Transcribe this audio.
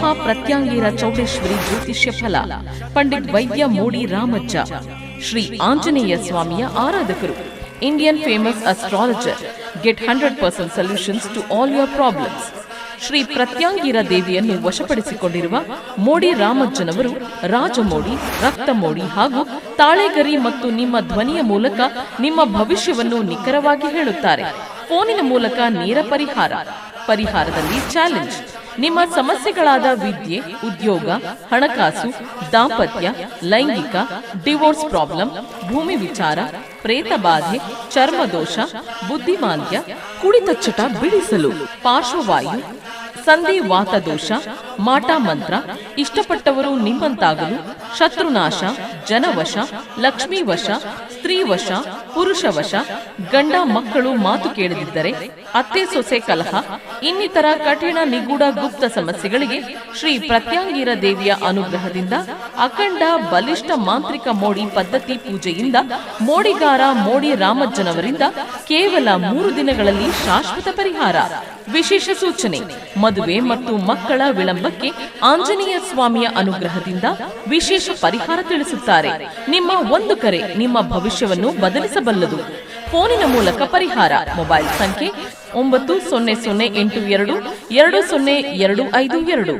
ಪ್ರತ್ಯಾಂಗೀರ ಚೌಡೇಶ್ವರಿ ಜ್ಯೋತಿಷ್ಯ ಫಲ. ಪಂಡಿತ್ ವೈದ್ಯ ಮೋಡಿ ರಾಮಜ್ಜ ಶ್ರೀ ಆಂಜನೇಯ ಸ್ವಾಮಿಯ ಆರಾಧಕರು. Indian famous astrologer get hundred percent solutions to all your problems Shri Pratyangira ದೇವಿಯನ್ನು ವಶಪಡಿಸಿಕೊಂಡಿರುವ ಮೋಡಿ ರಾಮಜ್ಜನವರು ರಾಜಮೋಡಿ ರಕ್ತ ಮೋಡಿ ಹಾಗೂ ತಾಳೆಗರಿ ಮತ್ತು ನಿಮ್ಮ ಧ್ವನಿಯ ಮೂಲಕ ನಿಮ್ಮ ಭವಿಷ್ಯವನ್ನು ನಿಖರವಾಗಿ ಹೇಳುತ್ತಾರೆ. ಫೋನಿನ ಮೂಲಕ ನೇರ ಪರಿಹಾರ. ಪರಿಹಾರದಲ್ಲಿ ಚಾಲೆಂಜ್ ನಿಮ್ಮ ಸಮಸ್ಯೆಗಳಾದ ವಿದ್ಯೆ, ಉದ್ಯೋಗ, ಹಣಕಾಸು, ದಾಂಪತ್ಯ, ಲೈಂಗಿಕ, ಡಿವೋರ್ಸ್ ಪ್ರಾಬ್ಲಮ್, ಭೂಮಿ ವಿಚಾರ, ಪ್ರೇತ ಬಾಧೆ ಚರ್ಮದೋಷ ಬುದ್ಧಿಮಾಂದ್ಯ, ಕುಡಿತ ಚಟ ಬಿಡಿಸಲು ಪಾರ್ಶ್ವವಾಯು, ಸಂಧಿ ವಾತದೋಷ ಮಾಟ ಮಂತ್ರ, ಇಷ್ಟಪಟ್ಟವರು ನಿಮ್ಮಂತಾಗಲು, ಶತ್ರುನಾಶ, ಜನವಶ ಲಕ್ಷ್ಮೀ ವಶ ಸ್ತ್ರೀ ವಶ ಪುರುಷ ವಶ ಗಂಡ ಮಕ್ಕಳು ಮಾತು ಕೇಳದಿದ್ದರೆ ಅತ್ತೆ ಸೊಸೆ ಕಲಹ, ಇನ್ನಿತರ ಕಠಿಣ ನಿಗೂಢ ಗುಪ್ತ ಸಮಸ್ಯೆಗಳಿಗೆ ಶ್ರೀ ಪ್ರತ್ಯಾಂಗೀರ ದೇವಿಯ ಅನುಗ್ರಹದಿಂದ ಅಖಂಡ ಬಲಿಷ್ಠ ಮಾಂತ್ರಿಕ ಮೋಡಿ ಪದ್ಧತಿ ಪೂಜೆಯಿಂದ ಮೋಡಿಗಾರ ಮೋಡಿ ರಾಮಜ್ಜನವರಿಂದ ಕೇವಲ ಮೂರು ದಿನಗಳಲ್ಲಿ ಶಾಶ್ವತ ಪರಿಹಾರ. ವಿಶೇಷ ಸೂಚನೆ, ಮದುವೆ ಮತ್ತು ಮಕ್ಕಳ ವಿಳಂಬಕ್ಕೆ ಆಂಜನೇಯ ಸ್ವಾಮಿಯ ಅನುಗ್ರಹದಿಂದ ವಿಶೇಷ ಪರಿಹಾರ ತಿಳಿಸುತ್ತಾರೆ. ನಿಮ್ಮ ಒಂದು ಕರೆ ನಿಮ್ಮ ಭವಿಷ್ಯವನ್ನು ಬದಲಿಸಬಲ್ಲದು ಫೋನಿನ ಮೂಲಕ ಪರಿಹಾರ. ಮೊಬೈಲ್ ಸಂಖ್ಯೆ ಒಂಬತ್ತು ಸೊನ್ನೆ ಸೊನ್ನೆ ಎಂಟು ಎರಡು ಎರಡು ಸೊನ್ನೆ ಎರಡು ಐದು ಎರಡು.